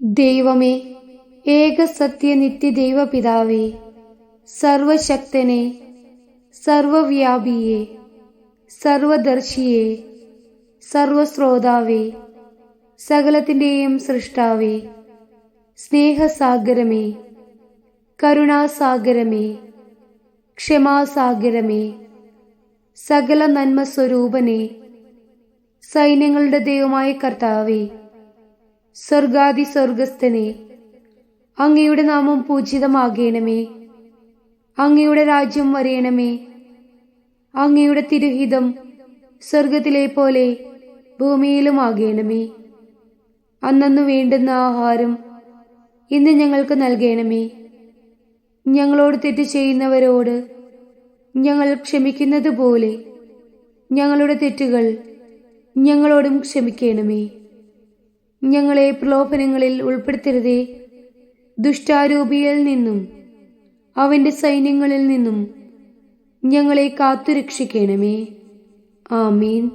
ദൈവമേ ഏക സത്യ നിത്യ ദൈവപിതാവേ സർവശക്തനെ സർവവ്യാപിയെ സർവദർശിയെ സർവസ്രോതാവേ സകലത്തിന്റെയും സൃഷ്ടാവേ സ്നേഹസാഗരമേ കരുണാസാഗരമേ ക്ഷമാസാഗരമേ സകല നന്മ സ്വരൂപനെ സൈന്യങ്ങളുടെ ദൈവമായ കർത്താവേ സ്വർഗാദി സ്വർഗസ്ഥനെ അങ്ങയുടെ നാമം പൂജിതമാകണമേ. അങ്ങയുടെ രാജ്യം വരയണമേ അങ്ങയുടെ തിരുഹിതം സ്വർഗത്തിലെ പോലെ ഭൂമിയിലും ഭൂമിയിലുമാകണമേ. അന്നു വേണ്ടുന്ന ആഹാരം ഇന്ന് ഞങ്ങൾക്ക് നൽകണമേ. ഞങ്ങളോട് തെറ്റ് ചെയ്യുന്നവരോട് ഞങ്ങൾ ക്ഷമിക്കുന്നത് പോലെ ഞങ്ങളുടെ തെറ്റുകൾ ഞങ്ങളോടും ക്ഷമിക്കണമേ. ഞങ്ങളെ പ്രലോഭനങ്ങളിൽ ഉൾപ്പെടുത്തരുതേ. ദുഷ്ടാരൂപിയിൽ നിന്നും അവന്റെ സൈന്യങ്ങളിൽ നിന്നും ഞങ്ങളെ കാത്തുരക്ഷിക്കണമേ. ആമീൻ.